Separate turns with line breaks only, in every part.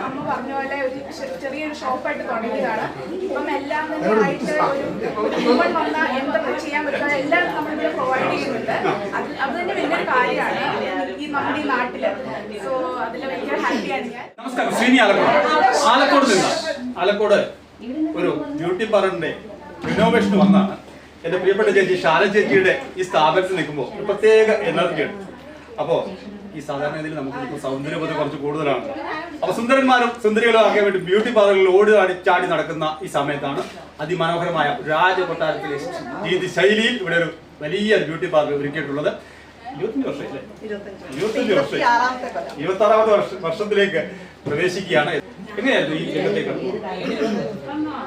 അമ്മ പറഞ്ഞ പോലെ ഒരു ചെറിയൊരു തുടങ്ങിയതാണ് എല്ലാം തന്നെ ആയിട്ട് ഒരു വന്ന എന്തൊക്കെ ചെയ്യാൻ പ്രൊവൈഡ് ചെയ്യുന്നുണ്ട് അത് തന്നെ കാര്യമാണ് ഈ സോ അതിൽ ഹാപ്പിയാണ് ഞാൻ
നമസ്കാരം ശ്രീനി ആലക്കോട്. ആലക്കോട് നിന്ന്. ആലക്കോട് ഒരു ബ്യൂട്ടി പാർലറിന്റെ റിനോവേഷൻ വന്നാണ്. എന്റെ പ്രിയപ്പെട്ട ചേച്ചി ഷാല ചേച്ചിയുടെ ഈ സ്ഥാപനത്തിൽ നിൽക്കുമ്പോൾ ഒരു പ്രത്യേക ഉണ്ട്. അപ്പോ ഈ സാധാരണഗതിയിൽ നമുക്ക് സൗന്ദര്യബോധം കുറച്ച് കൂടുതലാണ്. അപ്പൊ സുന്ദരന്മാരും സുന്ദരികളും ആക്കാൻ വേണ്ടി ബ്യൂട്ടി പാർലറിൽ ഓടി ചാടി നടക്കുന്ന ഈ സമയത്താണ് അതിമനോഹരമായ രാജകൊട്ടാരത്തിലെ രീതി ശൈലിയിൽ ഇവിടെ ഒരു വലിയ ബ്യൂട്ടി പാർലർ ഒരുക്കിയിട്ടുള്ളത്. ഇരുപത്തഞ്ച് ഇരുപത്തഞ്ച് വർഷം ഇരുപത്തി ആറാമത്തെ വർഷ വർഷത്തിലേക്ക് പ്രവേശിക്കുകയാണ്. എങ്ങനെയായിരുന്നു ഈ രംഗത്തേക്ക്?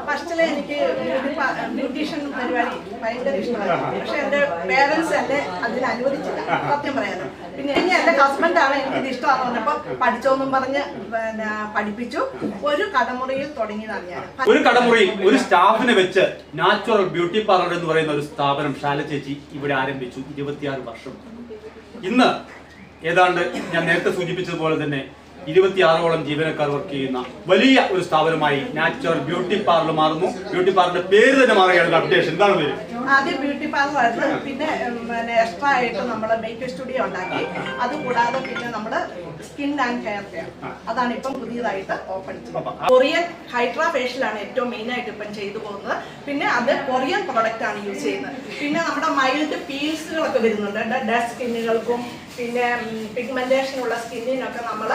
ഫസ്റ്റിൽ എനിക്ക് ബ്യൂട്ടീഷ്യൻ പരിപാടി ഭയങ്കര ഇഷ്ടമായിരുന്നു പക്ഷെ എന്റെ പേരൻസ് എന്നെ അതിന് അനുവദിച്ചില്ല. സത്യം പറയാനും? പിന്നെ ഇനി എന്റെ ഹസ്ബൻഡാണ് എനിക്ക് ഇത് ഇഷ്ടമാണെന്ന് പറഞ്ഞപ്പോ പഠിച്ചോന്നും പറഞ്ഞ് പിന്നെ പഠിപ്പിച്ചു. ഒരു കടമുറിയിൽ തുടങ്ങിയതാണ് ഞാൻ.
ഒരു കടമുറി ഒരു സ്റ്റാഫിനെ വെച്ച് നാച്ചുറൽ ബ്യൂട്ടി പാർലർ എന്ന് പറയുന്ന ഒരു സ്ഥാപനം ഷാല ചേച്ചി ഇവിടെ ആരംഭിച്ചു ഇരുപത്തിയാറ് വർഷം. ഇന്ന് ഏതാണ്ട് ഞാൻ നേരത്തെ സൂചിപ്പിച്ചതുപോലെ തന്നെ ഇരുപത്തിയാറോളം ജീവനക്കാർ വർക്ക് ചെയ്യുന്ന വലിയ ഒരു സ്ഥാപനമായി നാച്ചുറൽ ബ്യൂട്ടി പാർലർ മാറുന്നു. ബ്യൂട്ടി പാർലറിന്റെ പേര് തന്നെ മാറുകയാണ് അപ്ഡേഷൻ എന്താണ് പേര്?
ആദ്യം ബ്യൂട്ടി പാർലർ ആയിരുന്നു. പിന്നെ പിന്നെ എക്സ്ട്രാ ആയിട്ട് നമ്മൾ മേക്കപ്പ് സ്റ്റുഡിയോ ഉണ്ടാക്കി. അതുകൂടാതെ പിന്നെ നമ്മൾ സ്കിൻ ആൻഡ് ഹെയർ കെയർ അതാണ് ഇപ്പം പുതിയതായിട്ട് ഓപ്പൺ ചെയ്യുന്നത് കൊറിയൻ ഹൈഡ്രാ ഫേഷ്യലാണ് ഏറ്റവും മെയിൻ ആയിട്ട് ഇപ്പം ചെയ്തു പോകുന്നത്. പിന്നെ അത് കൊറിയൻ പ്രോഡക്റ്റ് ആണ് യൂസ് ചെയ്യുന്നത്. പിന്നെ നമ്മുടെ മൈൽഡ് പീൽസുകളൊക്കെ വരുന്നുണ്ട്. ഡെഡ് സ്കിന്നുകൾക്കും പിന്നെ പിഗ്മെന്റേഷനുള്ള സ്കിന്നിനൊക്കെ നമ്മൾ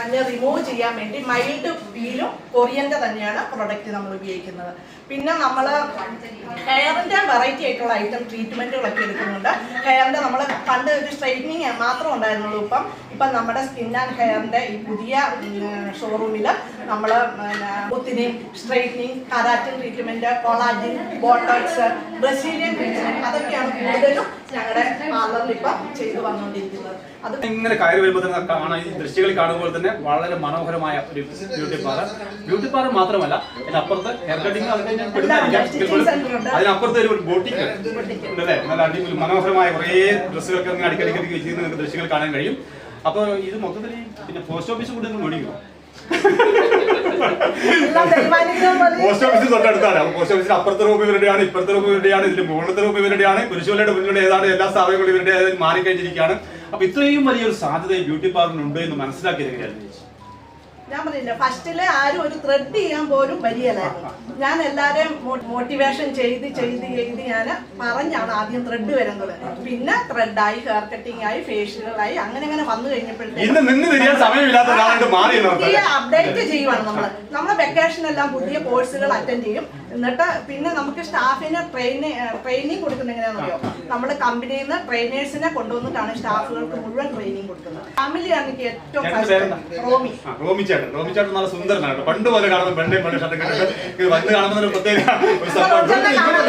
അതിനെ റിമൂവ് ചെയ്യാൻ വേണ്ടി മൈൽഡ് വീലും കൊറിയന്റെ തന്നെയാണ് പ്രൊഡക്റ്റ് നമ്മൾ ഉപയോഗിക്കുന്നത്. പിന്നെ നമ്മൾ ഹെയറിന്റെ വെറൈറ്റി ആയിട്ടുള്ള ഐറ്റം ട്രീറ്റ്മെന്റുകളൊക്കെ എടുക്കുന്നുണ്ട്. ഹെയറിന്റെ നമ്മൾ പണ്ട് ഒരു സ്ട്രൈറ്റനിങ് മാത്രം ഉണ്ടായിരുന്നുള്ളൂ. ഇപ്പം ഇപ്പം നമ്മുടെ സ്കിൻ ആൻഡ് ഹെയറിന്റെ ഈ പുതിയ ഷോറൂമിൽ നമ്മൾ ഒത്തിരി straightening keratin treatment collagen botox Brazilian treatment അതൊക്കെയാണ് കൂടുതലും ഞങ്ങളുടെ പാർലറിൽ ഇപ്പം ചെയ്തു വന്നുകൊണ്ടിരിക്കുന്നത് അത്
ഇങ്ങനെ കയറി വരുമ്പോൾ തന്നെ കാണാൻ ഈ ദൃശ്യങ്ങളിൽ കാണുമ്പോൾ തന്നെ വളരെ മനോഹരമായ ഒരു ബ്യൂട്ടി പാർലർ. ബ്യൂട്ടി പാർലർ മാത്രമല്ല അതിനപ്പുറത്ത് ഹെയർ കട്ടിങ്.
ഉണ്ട്.
അതിനപ്പുറത്ത് ഒരു ബോട്ടിക്ക് ഉണ്ടല്ലേ? നല്ല അടിപൊളി മനോഹരമായ കുറേ ഡ്രസ്സുകളൊക്കെ അങ്ങനെ അടിക്കടിക്കടിക്ക് വെച്ച് നിങ്ങൾക്ക് ദൃശ്യങ്ങൾ കാണാൻ കഴിയും. അപ്പോൾ ഇത് മൊത്തത്തിൽ പിന്നെ പോസ്റ്റ് ഓഫീസ് കൂടെ നിങ്ങൾ മേടിക്കും. പോസ്റ്റ് ഓഫീസ് തൊട്ടടുത്താണ്. പോസ്റ്റ് ഓഫീസിന് അപ്പുറത്തെ റൂം ഇവരുടെയാണ് ഇപ്പുറത്തെ റൂം ഇവരുടെയാണ് ഇതിന്റെ മുകളിലത്തെ റൂം ഇവരുടെയാണ് കുരിശുവലയുടെ മുന്നിലൂടെ ഏതാണ് എല്ലാ സ്ഥാപനങ്ങളും ഇവരുടെ മാറിക്കഴിഞ്ഞിരിക്കുകയാണ്. അപ്പൊ ഇത്രയും വലിയൊരു സാധ്യത ബ്യൂട്ടി പാർലറിനുണ്ട് എന്ന് മനസ്സിലാക്കിയത് ചേച്ചി?
ഞാൻ പറഞ്ഞില്ല ഫസ്റ്റിൽ ആരും ഒരു ത്രെഡ് ചെയ്യാൻ പോലും വരികയില്ലായിരുന്നു ഞാൻ എല്ലാരെയും മോട്ടിവേഷൻ ചെയ്ത് ചെയ്ത് ചെയ്ത് ഞാൻ പറഞ്ഞാണ് ആദ്യം ത്രെഡ് വരുന്നത്. പിന്നെ ത്രെഡായി ഹെയർ കട്ടിംഗ് ആയി ഫേഷ്യലായി അങ്ങനെ അങ്ങനെ വന്നു കഴിഞ്ഞപ്പോഴത്തേക്കും അപ്ഡേറ്റ് ചെയ്യുവാണ് നമ്മൾ. നമ്മളെ വെക്കേഷൻ എല്ലാം പുതിയ കോഴ്സുകൾ അറ്റൻഡ് ചെയ്യും. എന്നിട്ട് പിന്നെ നമുക്ക് സ്റ്റാഫിന് ട്രെയിനിങ് ട്രെയിനിങ് കൊടുക്കുന്നത് എങ്ങനെയാണെന്നറിയോ? നമ്മുടെ കമ്പനിയിൽ നിന്ന് ട്രെയിനേഴ്സിനെ കൊണ്ടുവന്നിട്ടാണ് സ്റ്റാഫുകൾക്ക് മുഴുവൻ ട്രെയിനിങ് കൊടുക്കുന്നത്. ഫാമിലിയാണ് എനിക്ക് ഏറ്റവും
റോമി.
റോമി
ചേട്ടൻ. റോമി ചേട്ടൻ നല്ല സുന്ദരനാണ് കേട്ടോ. പണ്ട് പോലെ കാണുന്ന പെണ്ണെ പെണ്ണെ ഷർട്ട് കണ്ടിട്ട് ഇത് വന്ന് കാണുന്ന ഒരു പ്രത്യേക ഒരു സമയത്ത് ഇങ്ങോട്ട്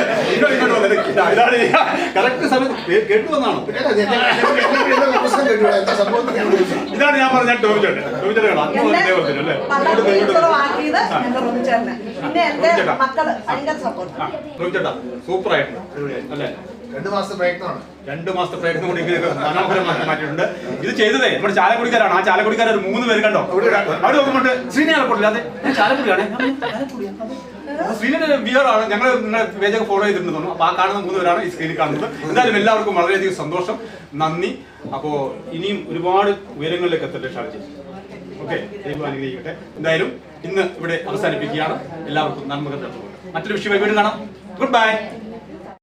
ഇങ്ങോട്ട് ഇതാണ് ഞാൻ പറഞ്ഞ ടോമിച്ചേട്ടൻ ടോമിച്ചേട്ടൻ അന്ന് അല്ലേ? ടോമിച്ചേട്ടാ. സൂപ്പർ ആയിട്ട് അല്ലേ?
രണ്ട് മാസത്തെ പ്രയത്നമാണ്.
രണ്ട് മാസത്തെ പ്രയത്നം കൊണ്ട് ഇങ്ങനെ മനോഹരമാക്കി മാറ്റിയിട്ടുണ്ട്. ഇത് ചെയ്തതേ നമ്മുടെ ചാലക്കുടിക്കാരാണ്. ആ ചാലക്കുടിക്കാരൊരു മൂന്ന് പേര് കണ്ടോ? അവിടെ നോക്കുമ്പോൾ ശ്രീനിയാലക്കുടില്ല അതെ. ഞാൻ ചാലക്കുടിയാണ് ശ്രീനിയുടെ വിയർ ആണ് ഞങ്ങൾ നിങ്ങളെ പേജൊക്കെ ഫോളോ ചെയ്തിട്ടുണ്ട് തോന്നുന്നു. അപ്പൊ ആ കാണുന്ന മൂന്ന് പേരാണ് ഈ സ്ക്രീനിൽ കാണുന്നത്. എന്തായാലും എല്ലാവർക്കും വളരെയധികം സന്തോഷം. നന്ദി. അപ്പോ ഇനിയും ഒരുപാട് ഉയരങ്ങളിലേക്ക് എത്തട്ടെ ഷാർജി? ഓക്കെ അനുഗ്രഹിക്കട്ടെ. എന്തായാലും ഇന്ന് ഇവിടെ അവസാനിപ്പിക്കുകയാണ്. എല്ലാവർക്കും നന്മകൾ മറ്റൊരു വിഷയം വീണ്ടും കാണാം. Good bye